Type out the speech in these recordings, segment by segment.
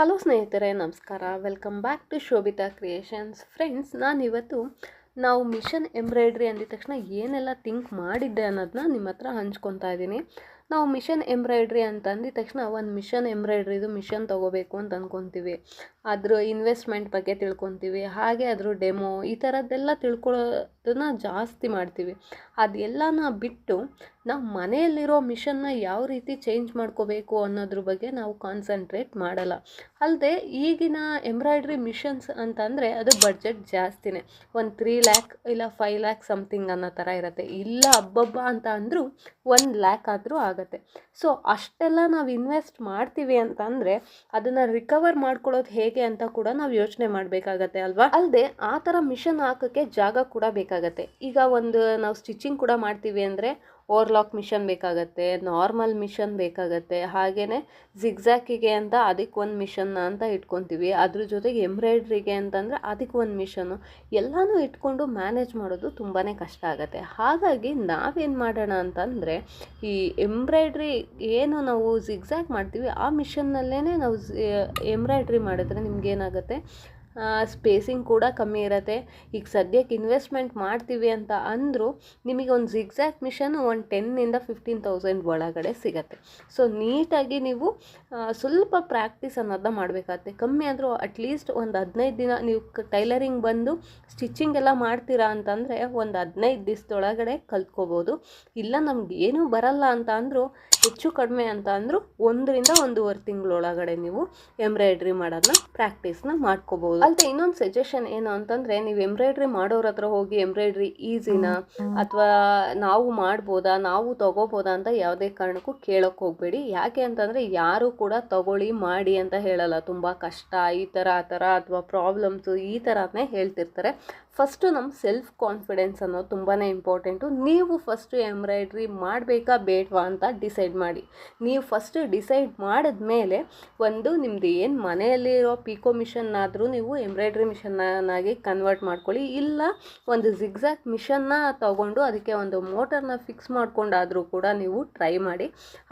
Hello ಸ್ನೇಹಿತರೆ, ನಮಸ್ಕಾರ. Welcome back to Shobhita creations friends ನಾನಿವತ್ತು ನಾವು ಮಿಷನ್ ಎಂಬ್ರಾಯ್ಡ್ರಿ ಅಂದಿದ ತಕ್ಷಣ ಏನೆಲ್ಲ ಥಿಂಕ್ ಮಾಡಿದ್ದೆ ಅನ್ನೋದನ್ನ ನಿಮ್ಮ ಹತ್ರ ಹಂಚ್ಕೊತಾ ಇದ್ದೀನಿ. ನಾವು ಮಿಷನ್ ಎಂಬ್ರಾಯ್ಡ್ರಿ ಅಂತ ಅಂದಿದ ತಕ್ಷಣ ಒಂದು ಮಿಷನ್ ಎಂಬ್ರಾಯ್ಡ್ರಿದು ಮಿಷನ್ ತೊಗೋಬೇಕು ಅಂತ ಅಂದ್ಕೊತೀವಿ ಅದ್ರ ಇನ್ವೆಸ್ಟ್ಮೆಂಟ್ ಬಗ್ಗೆ ತಿಳ್ಕೊತೀವಿ. ಹಾಗೆ ಅದ್ರ ಡೆಮೋ ಈ ಥರದ್ದೆಲ್ಲ ತಿಳ್ಕೊಳ್ಳೋದನ್ನ ಜಾಸ್ತಿ ಮಾಡ್ತೀವಿ. ಅದೆಲ್ಲನ ಬಿಟ್ಟು ನಾವು ಮನೆಯಲ್ಲಿರೋ ಮಿಷನ್ನ ಯಾವ ರೀತಿ ಚೇಂಜ್ ಮಾಡ್ಕೋಬೇಕು ಅನ್ನೋದ್ರ ಬಗ್ಗೆ ನಾವು ಕಾನ್ಸಂಟ್ರೇಟ್ ಮಾಡಲ್ಲ. ಅಲ್ಲದೆ ಈಗಿನ ಎಂಬ್ರಾಯ್ಡ್ರಿ ಮಿಷನ್ಸ್ ಅಂತಂದರೆ ಅದು ಬಡ್ಜೆಟ್ ಜಾಸ್ತಿನೇ. ಒಂದು ತ್ರೀ ಲ್ಯಾಕ್ ಇಲ್ಲ ಫೈವ್ ಲ್ಯಾಕ್ ಸಮಥಿಂಗ್ ಅನ್ನೋ ಥರ ಇರುತ್ತೆ. ಇಲ್ಲ ಹಬ್ಬಬ್ಬ ಅಂತ ಅಂದರೂ ಒಂದು ಲ್ಯಾಕ್ ಆದರೂ ಆಗುತ್ತೆ. ಸೊ ಅಷ್ಟೆಲ್ಲ ನಾವು ಇನ್ವೆಸ್ಟ್ ಮಾಡ್ತೀವಿ ಅಂತ ಅಂದರೆ ಅದನ್ನು ರಿಕವರ್ ಮಾಡ್ಕೊಳ್ಳೋದು ಹೇಗೆ ಅಂತ ಕೂಡ ನಾವು ಯೋಚನೆ ಮಾಡಬೇಕಾಗತ್ತೆ ಅಲ್ವಾ? ಅಲ್ಲದೆ ಆ ಥರ ಮಿಷನ್ ಹಾಕೋಕ್ಕೆ ಜಾಗ ಕೂಡ ಬೇಕಾಗತ್ತೆ. ಈಗ ಒಂದು ನಾವು ಸ್ಟಿಚಿಂಗ್ ಕೂಡ ಮಾಡ್ತೀವಿ ಅಂದರೆ ಓವರ್ಲಾಕ್ ಮಿಷನ್ ಬೇಕಾಗತ್ತೆ, ನಾರ್ಮಲ್ ಮಿಷನ್ ಬೇಕಾಗತ್ತೆ ಹಾಗೆಯೇ ಜಿಗ್ಜಾಕಿಗೆ ಅಂತ ಅದಕ್ಕೆ ಒಂದು ಮಿಷನ್ನ ಅಂತ ಇಟ್ಕೊತೀವಿ. ಅದ್ರ ಜೊತೆಗೆ ಎಂಬ್ರಾಯ್ಡ್ರಿಗೆ ಅಂತಂದರೆ ಅದಕ್ಕೆ ಒಂದು ಮಿಷನ್ನು. ಎಲ್ಲನೂ ಇಟ್ಕೊಂಡು ಮ್ಯಾನೇಜ್ ಮಾಡೋದು ತುಂಬಾ ಕಷ್ಟ ಆಗುತ್ತೆ. ಹಾಗಾಗಿ ನಾವೇನು ಮಾಡೋಣ ಅಂತಂದರೆ ಈ ಎಂಬ್ರಾಯ್ಡ್ರಿ ಏನು ನಾವು ಜಿಗ್ಝ್ಯಾಕ್ ಮಾಡ್ತೀವಿ, ಆ ಮಿಷನ್ನಲ್ಲೇ ನಾವು ಎಂಬ್ರಾಯ್ಡ್ರಿ ಮಾಡಿದ್ರೆ ನಿಮ್ಗೇನಾಗುತ್ತೆ? ಸ್ಪೇಸಿಂಗ್ ಕೂಡ ಕಮ್ಮಿ ಇರುತ್ತೆ. ಈಗ ಸದ್ಯಕ್ಕೆ ಇನ್ವೆಸ್ಟ್ಮೆಂಟ್ ಮಾಡ್ತೀವಿ ಅಂತ ಅಂದರೂ ನಿಮಗೆ ಒಂದು ಜಿಗ್ಝ್ಯಾಕ್ ಮಿಷನ್ ಒಂದು ಟೆನ್ನಿಂದ ಫಿಫ್ಟೀನ್ ತೌಸಂಡ್ ಒಳಗಡೆ ಸಿಗತ್ತೆ. ಸೊ ನೀಟಾಗಿ ನೀವು ಸ್ವಲ್ಪ ಪ್ರಾಕ್ಟೀಸ್ ಅನ್ನೋದನ್ನ ಮಾಡಬೇಕಾಗತ್ತೆ. ಕಮ್ಮಿ ಆದರೂ ಅಟ್ಲೀಸ್ಟ್ ಒಂದು ಹದಿನೈದು ದಿನ ನೀವು ಟೈಲರಿಂಗ್ ಬಂದು ಸ್ಟಿಚಿಂಗ್ ಎಲ್ಲ ಮಾಡ್ತೀರಾ ಅಂತಂದರೆ ಒಂದು ಹದಿನೈದು ದಿವಸದೊಳಗಡೆ ಕಲ್ತ್ಕೋಬೋದು. ಇಲ್ಲ ನಮ್ಗೆ ಏನೂ ಬರಲ್ಲ ಅಂತ ಅಂದರೂ, ಹೆಚ್ಚು ಕಡಿಮೆ ಅಂತ ಅಂದರೂ ಒಂದರಿಂದ ಒಂದೂವರೆ ತಿಂಗಳೊಳಗಡೆ ನೀವು ಎಂಬ್ರಾಯ್ಡ್ರಿ ಮಾಡೋದನ್ನ ಪ್ರಾಕ್ಟೀಸ್ನ ಮಾಡ್ಕೋಬೋದು. ಅಲ್ಲದೆ ಇನ್ನೊಂದು ಸಜೆಷನ್ ಏನು ಅಂತಂದರೆ ನೀವು ಎಂಬ್ರಾಯ್ಡ್ರಿ ಮಾಡೋರ ಹತ್ರ ಹೋಗಿ ಎಂಬ್ರಾಯ್ಡ್ರಿ ಈಸಿನಾ ಅಥವಾ ನಾವು ಮಾಡ್ಬೋದಾ ನಾವು ತಗೋಬೋದಾ ಅಂತ ಯಾವುದೇ ಕಾರಣಕ್ಕೂ ಕೇಳೋಕ್ಕೆ ಹೋಗಬೇಡಿ. ಯಾಕೆ ಅಂತಂದರೆ ಯಾರು ಕೂಡ ತಗೊಳ್ಳಿ ಮಾಡಿ ಅಂತ ಹೇಳಲ್ಲ. ತುಂಬ ಕಷ್ಟ ಈ ಥರ ಆ ಥರ ಅಥವಾ ಪ್ರಾಬ್ಲಮ್ಸು ಈ ಥರನೇ ಹೇಳ್ತಿರ್ತಾರೆ. ಫಸ್ಟು ನಮ್ಮ ಸೆಲ್ಫ್ ಕಾನ್ಫಿಡೆನ್ಸ್ ಅನ್ನೋದು ತುಂಬಾ ಇಂಪಾರ್ಟೆಂಟು ನೀವು ಫಸ್ಟು ಎಂಬ್ರಾಯ್ಡ್ರಿ ಮಾಡಬೇಕಾ ಬೇಡವಾ ಅಂತ ಡಿಸೈಡ್ ಮಾಡಿ. ನೀವು ಫಸ್ಟ್ ಡಿಸೈಡ್ ಮಾಡಿದ್ಮೇಲೆ ಒಂದು ನಿಮ್ಮದು ಏನು ಮನೆಯಲ್ಲಿರೋ ಪಿಕೋ ಮಿಷನ್ನಾದರೂ ನೀವು ಎಂಬ್ರಾಯ್ಡ್ರಿ ಮಿಷನ್ನಾಗಿ ಕನ್ವರ್ಟ್ ಮಾಡ್ಕೊಳ್ಳಿ. ಇಲ್ಲ, ಒಂದು ಜಿಗ್ಸಾಕ್ ಮಿಷನ್ನ ತಗೊಂಡು ಅದಕ್ಕೆ ಒಂದು ಮೋಟರ್ನ ಫಿಕ್ಸ್ ಮಾಡ್ಕೊಂಡಾದರೂ ಕೂಡ ನೀವು ಟ್ರೈ ಮಾಡಿ.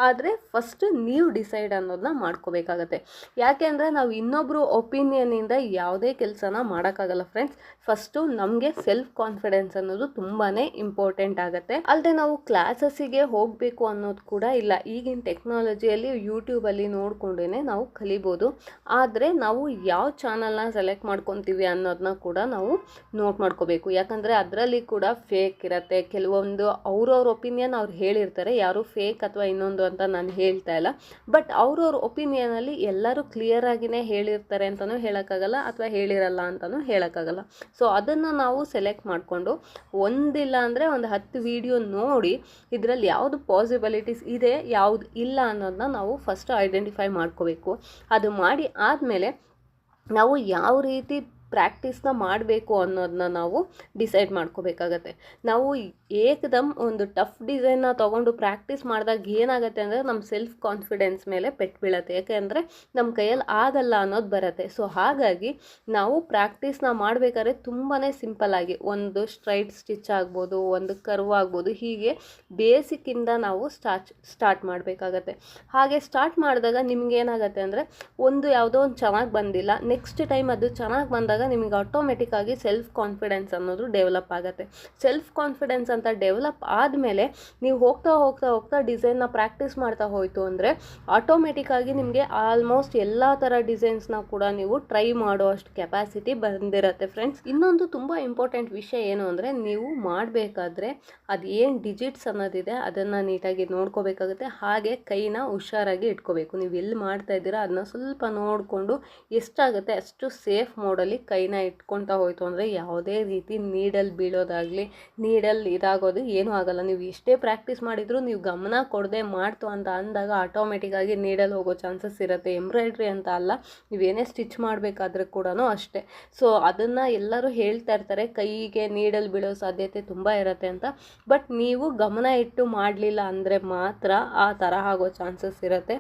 ಆದರೆ ಫಸ್ಟ್ ನೀವು ಡಿಸೈಡ್ ಅನ್ನೋದನ್ನ ಮಾಡ್ಕೋಬೇಕಾಗತ್ತೆ. ಯಾಕೆಂದರೆ ನಾವು ಇನ್ನೊಬ್ಬರು ಒಪಿನಿಯನಿಂದ ಯಾವುದೇ ಕೆಲಸನ ಮಾಡೋಕ್ಕಾಗಲ್ಲ ಫ್ರೆಂಡ್ಸ್ ಫಸ್ಟು ನಮಗೆ ಸೆಲ್ಫ್ ಕಾನ್ಫಿಡೆನ್ಸ್ ಅನ್ನೋದು ತುಂಬಾ ಇಂಪಾರ್ಟೆಂಟ್ ಆಗುತ್ತೆ. ಅಲ್ಲದೆ ನಾವು ಕ್ಲಾಸಸ್ಸಿಗೆ ಹೋಗಬೇಕು ಅನ್ನೋದು ಕೂಡ ಇಲ್ಲ. ಈಗಿನ ಟೆಕ್ನಾಲಜಿಯಲ್ಲಿ ಯೂಟ್ಯೂಬಲ್ಲಿ ನೋಡಿಕೊಂಡೇ ನಾವು ಕಲಿಬೋದು. ಆದರೆ ನಾವು ಯಾವ ಚಾನಲ್ನ ಸೆಲೆಕ್ಟ್ ಮಾಡ್ಕೊತೀವಿ ಅನ್ನೋದನ್ನ ಕೂಡ ನಾವು ನೋಟ್ ಮಾಡ್ಕೋಬೇಕು. ಯಾಕಂದರೆ ಅದರಲ್ಲಿ ಕೂಡ ಫೇಕ್ ಇರುತ್ತೆ. ಕೆಲವೊಂದು ಅವ್ರವ್ರ ಒಪಿನಿಯನ್ ಅವ್ರು ಹೇಳಿರ್ತಾರೆ. ಯಾರು ಫೇಕ್ ಅಥವಾ ಇನ್ನೊಂದು ಅಂತ ನಾನು ಹೇಳ್ತಾ ಇಲ್ಲ. ಬಟ್ ಅವ್ರವ್ರ ಒಪಿನಿಯನಲ್ಲಿ ಎಲ್ಲರೂ ಕ್ಲಿಯರ್ ಆಗಿನೇ ಹೇಳಿರ್ತಾರೆ ಅಂತಲೂ ಹೇಳೋಕ್ಕಾಗಲ್ಲ ಅಥವಾ ಹೇಳಿರಲ್ಲ ಅಂತಲೂ ಹೇಳೋಕ್ಕಾಗಲ್ಲ. ಸೊ ಅದನ್ನು ನಾವು ಸೆಲೆಕ್ಟ್ ಮಾಡಿಕೊಂಡು ಒಂದಿಲ್ಲ ಅಂದರೆ ಒಂದು ಹತ್ತು ವಿಡಿಯೋ ನೋಡಿ ಇದರಲ್ಲಿ ಯಾವುದು ಪಾಸಿಬಿಲಿಟೀಸ್ ಇದೆ, ಯಾವುದು ಇಲ್ಲ ಅನ್ನೋದನ್ನ ನಾವು ಫಸ್ಟ್ ಐಡೆಂಟಿಫೈ ಮಾಡ್ಕೋಬೇಕು. ಅದು ಮಾಡಿ ಆದಮೇಲೆ ನಾವು ಯಾವ ರೀತಿ ಪ್ರಾಕ್ಟೀಸ್ನ ಮಾಡಬೇಕು ಅನ್ನೋದನ್ನ ನಾವು ಡಿಸೈಡ್ ಮಾಡ್ಕೋಬೇಕಾಗತ್ತೆ. ನಾವು ಏಕದಮ್ ಒಂದು ಟಫ್ ಡಿಸೈನ್ನ ತೊಗೊಂಡು ಪ್ರಾಕ್ಟೀಸ್ ಮಾಡಿದಾಗ ಏನಾಗುತ್ತೆ ಅಂದರೆ ನಮ್ಮ ಸೆಲ್ಫ್ ಕಾನ್ಫಿಡೆನ್ಸ್ ಮೇಲೆ ಪೆಟ್ಟು ಬೀಳತ್ತೆ. ಯಾಕೆಂದರೆ ನಮ್ಮ ಕೈಯಲ್ಲಿ ಆಗಲ್ಲ ಅನ್ನೋದು ಬರುತ್ತೆ. ಸೊ ಹಾಗಾಗಿ ನಾವು ಪ್ರಾಕ್ಟೀಸ್ನ ಮಾಡಬೇಕಾದ್ರೆ ತುಂಬಾ ಸಿಂಪಲ್ಲಾಗಿ ಒಂದು ಸ್ಟ್ರೈಟ್ ಸ್ಟಿಚ್ ಆಗ್ಬೋದು, ಒಂದು ಕರ್ವ್ ಆಗ್ಬೋದು, ಹೀಗೆ ಬೇಸಿಕ್ಕಿಂದ ನಾವು ಸ್ಟಾರ್ಟ್ ಸ್ಟಾರ್ಟ್ ಮಾಡಬೇಕಾಗತ್ತೆ. ಹಾಗೆ ಸ್ಟಾರ್ಟ್ ಮಾಡಿದಾಗ ನಿಮ್ಗೆ ಏನಾಗುತ್ತೆ ಅಂದರೆ ಒಂದು ಯಾವುದೋ ಒಂದು ಚೆನ್ನಾಗಿ ಬಂದಿಲ್ಲ, ನೆಕ್ಸ್ಟ್ ಟೈಮ್ ಅದು ಚೆನ್ನಾಗಿ ಬಂದಾಗ ನಿಮಗೆ ಆಟೋಮೆಟಿಕ್ಕಾಗಿ ಸೆಲ್ಫ್ ಕಾನ್ಫಿಡೆನ್ಸ್ ಅನ್ನೋದು ಡೆವಲಪ್ ಆಗುತ್ತೆ. ಸೆಲ್ಫ್ ಕಾನ್ಫಿಡೆನ್ಸ್ ಅಂತ ಡೆವಲಪ್ ಆದಮೇಲೆ ನೀವು ಹೋಗ್ತಾ ಹೋಗ್ತಾ ಹೋಗ್ತಾ ಡಿಸೈನ್ನ ಪ್ರಾಕ್ಟೀಸ್ ಮಾಡ್ತಾ ಹೋಯಿತು ಅಂದರೆ ಆಟೋಮೆಟಿಕ್ಕಾಗಿ ನಿಮಗೆ ಆಲ್ಮೋಸ್ಟ್ ಎಲ್ಲ ಥರ ಡಿಸೈನ್ಸ್ನ ಕೂಡ ನೀವು ಟ್ರೈ ಮಾಡೋ ಅಷ್ಟು ಕೆಪಾಸಿಟಿ ಬಂದಿರುತ್ತೆ ಫ್ರೆಂಡ್ಸ್ ಇನ್ನೊಂದು ತುಂಬ ಇಂಪಾರ್ಟೆಂಟ್ ವಿಷಯ ಏನು ಅಂದರೆ ನೀವು ಮಾಡಬೇಕಾದ್ರೆ ಅದು ಏನು ಡಿಜಿಟ್ಸ್ ಅನ್ನೋದಿದೆ ಅದನ್ನು ನೀಟಾಗಿ ನೋಡ್ಕೋಬೇಕಾಗುತ್ತೆ. ಹಾಗೆ ಕೈನ ಹುಷಾರಾಗಿ ಇಟ್ಕೋಬೇಕು. ನೀವು ಎಲ್ಲಿ ಮಾಡ್ತಾ ಇದ್ದೀರಾ ಅದನ್ನ ಸ್ವಲ್ಪ ನೋಡಿಕೊಂಡು ಎಷ್ಟಾಗುತ್ತೆ ಅಷ್ಟು ಸೇಫ್ ಮೋಡಲ್ಲಿ ಕೈನ ಇಟ್ಕೊತಾ ಹೋಯ್ತು ಅಂದರೆ ಯಾವುದೇ ರೀತಿ ನೀಡಲ್ಲಿ ಬೀಳೋದಾಗಲಿ ನೀಡಲ್ಲಿ ಇದಾಗೋದು ಏನೂ ಆಗಲ್ಲ. ನೀವು ಎಷ್ಟೇ ಪ್ರಾಕ್ಟೀಸ್ ಮಾಡಿದರೂ ನೀವು ಗಮನ ಕೊಡದೆ ಮಾಡ್ತು ಅಂತ ಅಂದಾಗ ಆಟೋಮೆಟಿಕ್ಕಾಗಿ ನೀಡಲ್ಲಿ ಹೋಗೋ ಚಾನ್ಸಸ್ ಇರುತ್ತೆ. ಎಂಬ್ರಾಯ್ಡ್ರಿ ಅಂತ ಅಲ್ಲ ನೀವೇನೇ ಸ್ಟಿಚ್ ಮಾಡಬೇಕಾದ್ರೆ ಕೂಡ ಅಷ್ಟೇ. ಸೊ ಅದನ್ನು ಎಲ್ಲರೂ ಹೇಳ್ತಾ ಇರ್ತಾರೆ, ಕೈಗೆ ನೀಡಲ್ಲಿ ಬೀಳೋ ಸಾಧ್ಯತೆ ತುಂಬ ಇರುತ್ತೆ ಅಂತ. ಬಟ್ ನೀವು ಗಮನ ಇಟ್ಟು ಮಾಡಲಿಲ್ಲ ಅಂದರೆ ಮಾತ್ರ ಆ ಥರ ಆಗೋ ಚಾನ್ಸಸ್ ಇರುತ್ತೆ.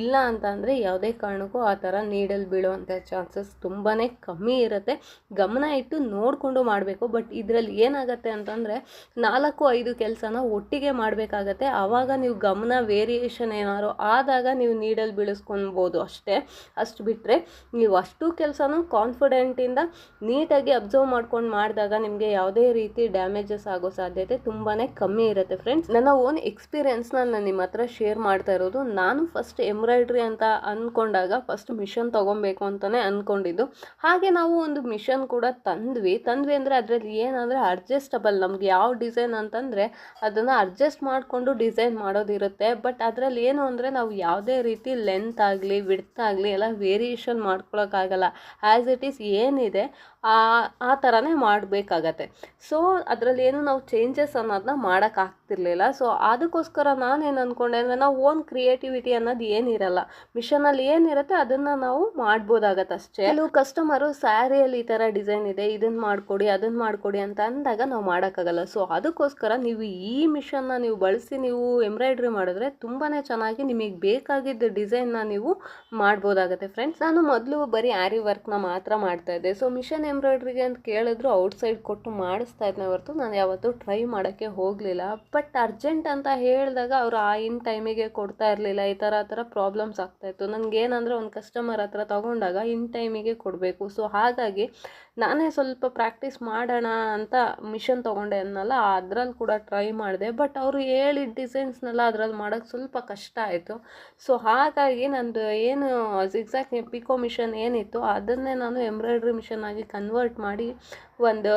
ಇಲ್ಲ ಅಂತ ಅಂದರೆ ಯಾವುದೇ ಕಾರಣಕ್ಕೂ ಆ ಥರ ನೀಡಲ್ಲಿ ಬೀಳುವಂಥ ಚಾನ್ಸಸ್ ತುಂಬಾ ಕಮ್ಮಿ ಇರುತ್ತೆ. ಇರುತ್ತೆ. ಗಮನ ಇಟ್ಟು ನೋಡಿಕೊಂಡು ಮಾಡಬೇಕು. ಬಟ್ ಇದರಲ್ಲಿ ಏನಾಗುತ್ತೆ ಅಂತಂದರೆ ನಾಲ್ಕು, ಐದು ಕೆಲಸನ ಒಟ್ಟಿಗೆ ಮಾಡಬೇಕಾಗತ್ತೆ. ಆವಾಗ ನೀವು ಗಮನ ವೇರಿಯೇಷನ್ ಏನಾದ್ರು ಆದಾಗ ನೀವು ನೀಡಲ್ಲಿ ಬೀಳಿಸ್ಕೊಬೋದು ಅಷ್ಟೇ. ಅಷ್ಟು ಬಿಟ್ಟರೆ ನೀವು ಅಷ್ಟು ಕೆಲಸನೂ ಕಾನ್ಫಿಡೆಂಟಿಂದ ನೀಟಾಗಿ ಅಬ್ಸರ್ವ್ ಮಾಡ್ಕೊಂಡು ಮಾಡಿದಾಗ ನಿಮಗೆ ಯಾವುದೇ ರೀತಿ ಡ್ಯಾಮೇಜಸ್ ಆಗೋ ಸಾಧ್ಯತೆ ತುಂಬಾ ಕಮ್ಮಿ ಇರುತ್ತೆ ಫ್ರೆಂಡ್ಸ್ ನನ್ನ ಓನ್ ಎಕ್ಸ್ಪೀರಿಯನ್ಸ್ನ ನಾನು ನಿಮ್ಮ ಹತ್ರ ಶೇರ್ ಮಾಡ್ತಾ ಇರೋದು. ನಾನು ಫಸ್ಟ್ ಎಂಬ್ರಾಯ್ಡ್ರಿ ಅಂತ ಅಂದ್ಕೊಂಡಾಗ ಫಸ್ಟ್ ಮಿಷನ್ ತೊಗೊಬೇಕು ಅಂತಲೇ ಅಂದ್ಕೊಂಡಿದ್ದು ಹಾಗೆ ನಾವು ಒಂದು ಮಿಷನ್ ಕೂಡ ತಂದ್ವಿ. ತಂದ್ವಿ ಅಂದರೆ ಅದರಲ್ಲಿ ಏನಂದರೆ ಅಡ್ಜಸ್ಟಬಲ್ ನಮ್ಗೆ ಯಾವ ಡಿಸೈನ್ ಅಂತಂದರೆ ಅದನ್ನು ಅಡ್ಜಸ್ಟ್ ಮಾಡಿಕೊಂಡು ಡಿಸೈನ್ ಮಾಡೋದಿರುತ್ತೆ. ಬಟ್ ಅದರಲ್ಲಿ ಏನು ಅಂದರೆ ನಾವು ಯಾವುದೇ ರೀತಿ ಲೆಂತ್ ಆಗಲಿ ವಿಡ್ತ್ ಆಗಲಿ ಎಲ್ಲ ವೇರಿಯೇಷನ್ ಮಾಡ್ಕೊಳಕ್ಕಾಗಲ್ಲ ಆ್ಯಸ್ ಇಟ್ ಈಸ್ ಏನಿದೆ, ಆ ಆ ಥರನೇ ಮಾಡಬೇಕಾಗತ್ತೆ. ಸೊ ಅದರಲ್ಲಿ ಏನು ನಾವು ಚೇಂಜಸ್ ಅನ್ನೋದನ್ನ ಮಾಡೋಕ್ಕಾಗ್ತಿರ್ಲಿಲ್ಲ ಸೊ ಅದಕ್ಕೋಸ್ಕರ ನಾನೇನು ಅಂದ್ಕೊಂಡೆ ಅಂದರೆ ನಾವು ಓನ್ ಕ್ರಿಯೇಟಿವಿಟಿ ಅನ್ನೋದು ಏನಿರಲ್ಲ. ಮಿಷನಲ್ಲಿ ಏನಿರುತ್ತೆ ಅದನ್ನು ನಾವು ಮಾಡ್ಬೋದಾಗತ್ತೆ ಅಷ್ಟೇ. ಕೆಲವು ಕಸ್ಟಮರು ಸ್ಯಾರಿಯಲ್ಲಿ ಈ ಥರ ಡಿಸೈನ್ ಇದೆ ಇದನ್ನು ಮಾಡಿಕೊಡಿ ಅದನ್ನು ಮಾಡಿಕೊಡಿ ಅಂತ ಅಂದಾಗ ನಾವು ಮಾಡೋಕ್ಕಾಗಲ್ಲ. ಸೊ ಅದಕ್ಕೋಸ್ಕರ ನೀವು ಈ ಮಿಷನ್ನ ನೀವು ಬಳಸಿ ನೀವು ಎಂಬ್ರಾಯ್ಡ್ರಿ ಮಾಡಿದ್ರೆ ತುಂಬಾ ಚೆನ್ನಾಗಿ ನಿಮಗೆ ಬೇಕಾಗಿದ್ದ ಡಿಸೈನ್ನ ನೀವು ಮಾಡ್ಬೋದಾಗತ್ತೆ ಫ್ರೆಂಡ್ಸ್ ನಾನು ಮೊದಲು ಬರೀ ಆರಿ ವರ್ಕ್ನ ಮಾತ್ರ ಮಾಡ್ತಾ ಇದ್ದೆ. ಸೊ ಮಿಷನ್ ಎಂಬ್ರಾಯ್ಡ್ರಿಗೆ ಅಂತ ಕೇಳಿದ್ರು ಔಟ್ಸೈಡ್ ಕೊಟ್ಟು ಮಾಡಿಸ್ತಾ ಇದ್ದೆ ಹೊರತು ನಾನು ಯಾವತ್ತೂ ಟ್ರೈ ಮಾಡೋಕ್ಕೆ ಹೋಗಲಿಲ್ಲ. ಬಟ್ ಅರ್ಜೆಂಟ್ ಅಂತ ಹೇಳಿದಾಗ ಅವರು ಆ ಇನ್ ಟೈಮಿಗೆ ಕೊಡ್ತಾ ಇರಲಿಲ್ಲ, ಈ ಥರ ಆ ಥರ ಪ್ರಾಬ್ಲಮ್ಸ್ ಆಗ್ತಾಯಿತ್ತು ನನಗೆ ಏನಂದರೆ ಒಂದು ಕಸ್ಟಮರ್ ಹತ್ರ ತೊಗೊಂಡಾಗ ಇನ್ ಟೈಮಿಗೆ ಕೊಡಬೇಕು. ಸೊ ಹಾಗಾಗಿ ನಾನೇ ಸ್ವಲ್ಪ ಪ್ರಾಕ್ಟೀಸ್ ಮಾಡೋಣ ಅಂತ ಮಿಷನ್ ತೊಗೊಂಡೆ ಅನ್ನಲ್ಲ, ಅದ್ರಲ್ಲಿ ಕೂಡ ಟ್ರೈ ಮಾಡಿದೆ. ಬಟ್ ಅವರು ಹೇಳಿದ ಡಿಸೈನ್ಸ್ನೆಲ್ಲ ಅದರಲ್ಲಿ ಮಾಡೋಕ್ಕೆ ಸ್ವಲ್ಪ ಕಷ್ಟ ಆಯಿತು. ಸೊ ಹಾಗಾಗಿ ನಂದು ಏನು ಎಕ್ಸಾಕ್ಟ್ ಪಿಕೋ ಮಿಷನ್ ಏನಿತ್ತು, ಅದನ್ನೇ ನಾನು ಎಂಬ್ರಾಯ್ಡ್ರಿ ಮಿಷನ್ ಆಗಿ ಕನ್ವರ್ಟ್ ಮಾಡಿ ಒಂದು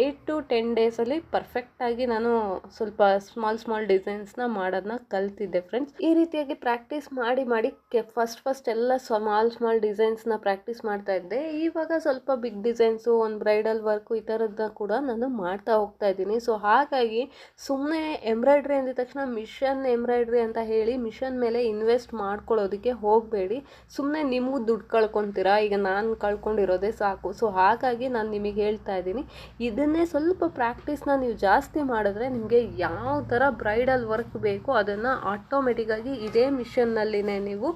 ಏಯ್ಟ್ ಟು ಟೆನ್ ಡೇಸಲ್ಲಿ ಪರ್ಫೆಕ್ಟಾಗಿ ನಾನು ಸ್ವಲ್ಪ ಸ್ಮಾಲ್ ಸ್ಮಾಲ್ ಡಿಸೈನ್ಸ್ನ ಮಾಡೋದನ್ನ ಕಲ್ತಿದ್ದೆ ಫ್ರೆಂಡ್ಸ್ ಈ ರೀತಿಯಾಗಿ ಪ್ರಾಕ್ಟೀಸ್ ಮಾಡಿ ಮಾಡಿ ಕೆ ಫಸ್ಟ್ ಫಸ್ಟ್ ಎಲ್ಲ ಸ್ಮಾಲ್ ಸ್ಮಾಲ್ ಡಿಸೈನ್ಸ್ನ ಪ್ರಾಕ್ಟೀಸ್ ಮಾಡ್ತಾ ಇದ್ದೆ. ಇವಾಗ ಸ್ವಲ್ಪ ಬಿಗ್ ಡಿಸೈನ್ಸು ಒಂದು ಬ್ರೈಡಲ್ ವರ್ಕು ಈ ಥರದ್ದನ್ನ ಕೂಡ ನಾನು ಮಾಡ್ತಾ ಹೋಗ್ತಾ ಇದ್ದೀನಿ. ಸೊ ಹಾಗಾಗಿ ಸುಮ್ಮನೆ ಎಂಬ್ರಾಯ್ಡ್ರಿ ಅಂದಿದ ತಕ್ಷಣ ಮಿಷನ್ ಎಂಬ್ರಾಯ್ಡ್ರಿ ಅಂತ ಹೇಳಿ ಮಿಷನ್ ಮೇಲೆ ಇನ್ವೆಸ್ಟ್ ಮಾಡ್ಕೊಳ್ಳೋದಕ್ಕೆ ಹೋಗಬೇಡಿ. ಸುಮ್ಮನೆ ನಿಮಗೂ ದುಡ್ಡು ಕಳ್ಕೊತೀರಾ? ಈಗ ನಾನು ಕಳ್ಕೊಂಡಿರೋದೇ ಸಾಕು. ಸೊ ಹಾಗಾಗಿ ನಾನು ನಿಮಗೆ ಹೇಳ್ತಾ ಇದ್ದೀನಿ. ಇದನ್ನೇ ಸ್ವಲ್ಪ ಪ್ರಾಕ್ಟೀಸ್ನ ನೀವು ಜಾಸ್ತಿ ಮಾಡಿದ್ರೆ ನಿಮಗೆ ಯಾವ ಥರ ಬ್ರೈಡಲ್ ವರ್ಕ್ ಬೇಕೋ ಅದನ್ನು ಆಟೋಮೆಟಿಕ್ಕಾಗಿ ಇದೇ ಮಿಷನ್ನಲ್ಲಿನೇ ನೀವು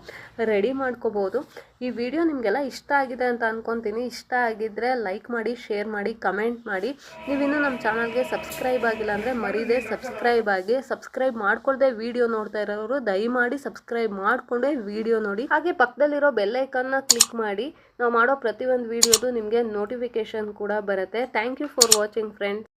ರೆಡಿ ಮಾಡ್ಕೋಬೋದು. ಈ ವಿಡಿಯೋ ನಿಮಗೆಲ್ಲ ಇಷ್ಟ ಆಗಿದೆ ಅಂತ ಅಂದ್ಕೊತೀನಿ ಇಷ್ಟ ಆಗಿದ್ದರೆ ಲೈಕ್ ಮಾಡಿ ಶೇರ್ ಮಾಡಿ ಕಮೆಂಟ್ ಮಾಡಿ. ನೀವಿನ್ನೂ ನಮ್ಮ ಚಾನಲ್ಗೆ ಸಬ್ಸ್ಕ್ರೈಬ್ ಆಗಿಲ್ಲ ಅಂದರೆ ಮರೀದೆ ಸಬ್ಸ್ಕ್ರೈಬ್ ಆಗಿ. ಸಬ್ಸ್ಕ್ರೈಬ್ ಮಾಡ್ಕೊಳ್ದೆ ವಿಡಿಯೋ ನೋಡ್ತಾ ಇರೋರು, ದಯಮಾಡಿ ಸಬ್ಸ್ಕ್ರೈಬ್ ಮಾಡಿಕೊಂಡೇ ವಿಡಿಯೋ ನೋಡಿ. ಹಾಗೆ ಪಕ್ಕದಲ್ಲಿರೋ ಬೆಲ್ಲೈಕನ್ನ ಕ್ಲಿಕ್ ಮಾಡಿ. ನಾವು ಮಾಡೋ ಪ್ರತಿಯೊಂದು ವಿಡಿಯೋದು ನಿಮಗೆ ನೋಟಿಫಿಕೇಷನ್ ಕೂಡ ಬರುತ್ತೆ thank you for watching friends